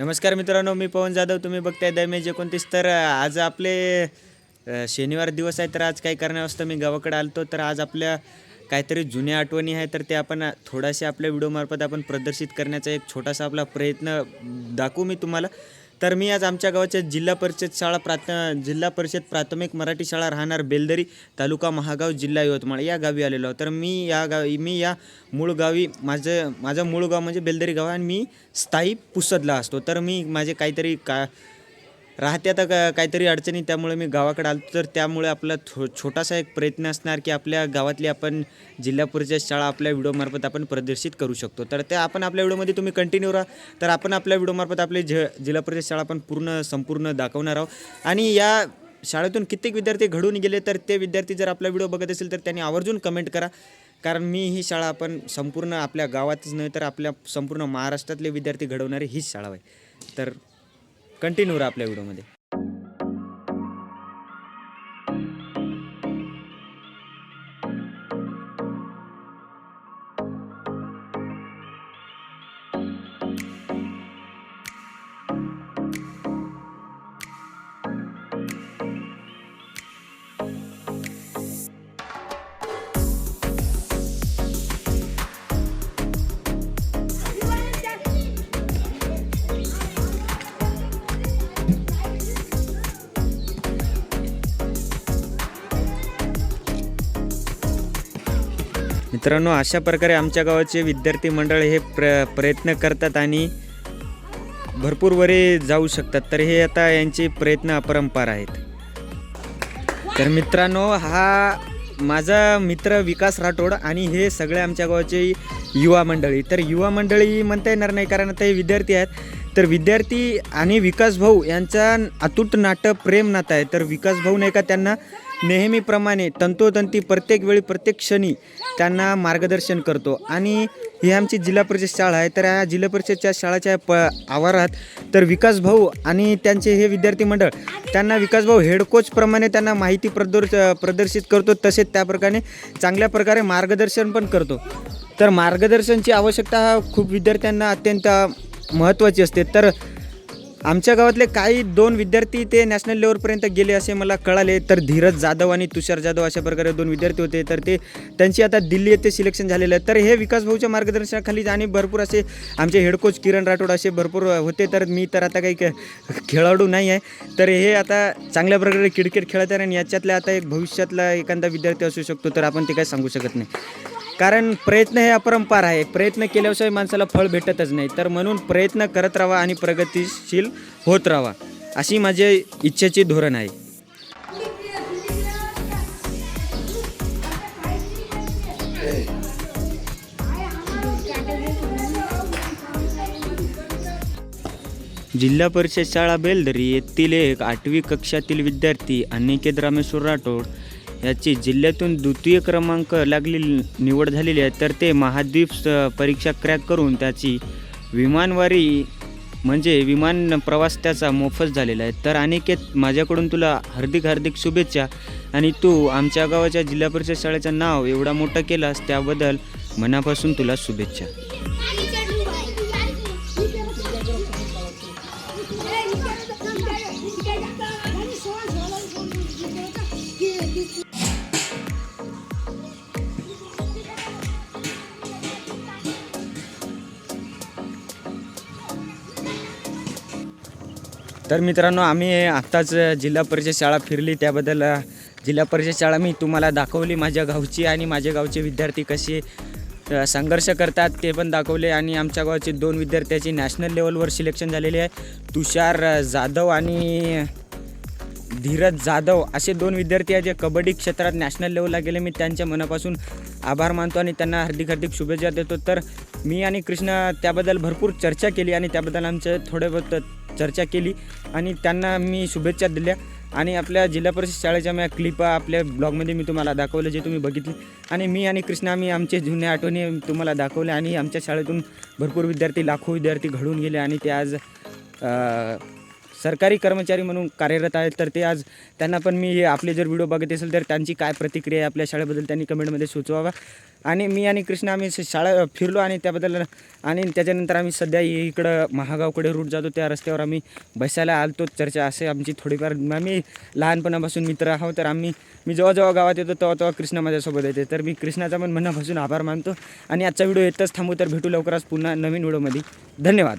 नमस्कार मित्रांनो मी पवन जाधव. तुम्ही बघताय दमेज एकोणतीस. तर आज आपले शनिवार दिवस आहे तर आज काही कारणास्तव मी गावाकडे आलतो. तर आज आपल्या काहीतरी जुन्या आठवणी आहे तर ते आपण थोड्याशा आपल्या व्हिडिओमार्फत आपण प्रदर्शित करण्याचा एक छोटासा आपला प्रयत्न दाखवू मी तुम्हाला. तर मी आज आमच्या गावाच्या जिल्हा परिषद शाळा प्राथ जिल्हा परिषद प्राथमिक मराठी शाळा राहणार बेलदरी तालुका महागाव जिल्हा यवतमाळ या गावी आलेलो तर मी या गावी मी या मूळ गावी माझं माझं मूळ गाव म्हणजे बेलदरी गाव आणि मी स्थायी पुसदला असतो. तर मी माझे काहीतरी का राहते आता का काहीतरी अडचणी त्यामुळे मी गावाकडे आलो तर त्यामुळे आपला थो छोटासा एक प्रयत्न असणार की आपल्या गावातली आपण जिल्हा परिषद शाळा आपल्या व्हिडिओमार्फत आपण प्रदर्शित करू शकतो. तर ते आपण आपल्या व्हिडिओमध्ये तुम्ही कंटिन्यू राहा. तर आपण आपल्या व्हिडिओमार्फत आपली ज जिल्हा परिषद शाळा आपण पूर्ण संपूर्ण दाखवणार आहोत. आणि या शाळेतून कित्येक विद्यार्थी घडून गेले तर ते विद्यार्थी जर आपला व्हिडिओ बघत असेल तर त्यांनी आवर्जून कमेंट करा. कारण मी ही शाळा आपण संपूर्ण आपल्या गावातच नव्हे तर आपल्या संपूर्ण महाराष्ट्रातले विद्यार्थी घडवणारी हीच शाळा आहे. तर कंटिन्यू राहा आपल्या व्हिडिओमध्ये मित्रांनो अशा प्रकारे आमच्या गावाचे विद्यार्थी मंडळ हे प्र प्रयत्न करतात आणि भरपूर वरे जाऊ शकतात. तर हे आता यांचे प्रयत्न अपरंपार आहेत. तर मित्रांनो हा माझा मित्र विकास राठोड आणि हे सगळे आमच्या गावाचे युवा मंडळी. तर युवा मंडळी म्हणता येणार नाही कारण आता हे विद्यार्थी आहेत. तर विद्यार्थी आणि विकास भाऊ यांचा अतूट नाटक प्रेम नातं आहे. तर विकास भाऊ नाही का त्यांना नेहमीप्रमाणे तंतोतंती प्रत्येक वेळी प्रत्येक क्षणी त्यांना मार्गदर्शन करतो. आणि ही आमची जिल्हा परिषद शाळा आहे. तर या जिल्हा परिषदच्या शाळेच्या प आवारात तर विकास भाऊ आणि त्यांचे हे विद्यार्थी मंडळ त्यांना विकास भाऊ हेड कोचप्रमाणे त्यांना माहिती प्रदर्श प्रदर्शित करतो. तसेच त्याप्रकारे चांगल्या प्रकारे मार्गदर्शन पण करतो. तर मार्गदर्शनची आवश्यकता हा खूप विद्यार्थ्यांना अत्यंत महत्त्वाची असते. तर आमच्या गावातले काही दोन विद्यार्थी ते नॅशनल लेवलपर्यंत गेले असे मला कळाले. तर धीरज जाधव आणि तुषार जाधव अशा प्रकारे दोन विद्यार्थी होते. तर ते त्यांची आता दिल्ली येथे सिलेक्शन झालेलं आहे. तर हे विकास भाऊच्या मार्गदर्शनाखाली आणि भरपूर असे आमचे हेड कोच किरण राठोड असे भरपूर होते. तर मी तर आता काही खेळाडू नाही आहे. तर हे आता चांगल्या प्रकारे क्रिकेट खेळत आहे आणि याच्यातल्या आता एक भविष्यातला एखादा विद्यार्थी असू शकतो. तर आपण ते काही सांगू शकत नाही. कारण प्रयत्न हे अपरंपार आहे. प्रयत्न केल्याशिवाय माणसाला फळ भेटतच नाही. तर म्हणून प्रयत्न करत राहा आणि प्रगतिशील होत राहा. अशी माझे इच्छेची धोरण आहे. जिल्हा परिषद शाळा बेलदरी येथील एक आठवी कक्षातील विद्यार्थी अनिकेत रामेश्वर राठोड याची जिल्ह्यातून द्वितीय क्रमांक लागलेली निवड झालेली आहे. तर ते महाद्वीप स- परीक्षा क्रॅक करून त्याची विमानवारी म्हणजे विमान प्रवास त्याचा मोफत झालेला आहे. तर अनिकेत माझ्याकडून तुला हार्दिक हार्दिक शुभेच्छा. आणि तू आमच्या गावाच्या जिल्हा परिषद शाळेचं नाव एवढा मोठं केलास त्याबद्दल मनापासून तुला शुभेच्छा. तर मित्रांनो आम्ही आत्ताच जिल्हा परिषद शाळा फिरली. त्याबद्दल जिल्हा परिषद शाळा मी तुम्हाला दाखवली. माझ्या गावची आणि माझ्या गावचे विद्यार्थी कसे संघर्ष करतात ते पण दाखवले. आणि आमच्या गावाचे दोन विद्यार्थ्याचे नॅशनल लेवलवर सिलेक्शन झालेले आहे. तुषार जाधव आणि धीरज जाधव असे दोन विद्यार्थी आहेत जे कबड्डी क्षेत्रात नॅशनल लेवलला गेले. मी त्यांच्या मनापासून आभार मानतो आणि त्यांना हार्दिक हार्दिक शुभेच्छा देतो. तर मी आणि कृष्ण त्याबद्दल भरपूर चर्चा केली आणि त्याबद्दल आमचं थोडे बहुत चर्चा केली आणि त्यांना मी शुभेच्छा दिल्या. आणि आपल्या जिल्हा परिषद शाळेच्या मी क्लिप आपल्या ब्लॉगमध्ये मी तुम्हाला दाखवलं जे तुम्ही बघितले. आणि मी आणि कृष्णा आम्ही आमचे जुन्या आठवणी तुम्हाला दाखवल्या आणि आमच्या शाळेतून भरपूर विद्यार्थी लाखो विद्यार्थी घडून गेले आणि ते आज सरकारी कर्मचारी म्हणून कार्यरत आहेत तर ते आज त्यांना पण मी आपले जर व्हिडिओ बघत असेल तर त्यांची काय प्रतिक्रिया आहे आपल्या शाळेबद्दल त्यांनी कमेंटमध्ये सुचवावा. आणि मी आणि कृष्ण आम्ही शाळा फिरलो आणि त्याबद्दल आणि त्याच्यानंतर आम्ही सध्या इकडं महागावकडे रूट जातो त्या रस्त्यावर आम्ही बसायला आलतो. चर्चा असे आमची थोडीफार आम्ही लहानपणापासून मित्र आहोत तर आम्ही मी जेव्हा जेव्हा गावात येतो तेव्हा तेव्हा कृष्ण माझ्यासोबत येते. तर मी कृष्णाचा पण मनापासून आभार मानतो. आणि आजचा व्हिडिओ येतच थांबू तर भेटू लवकरच पुन्हा नवीन व्हिडिओमध्ये. धन्यवाद.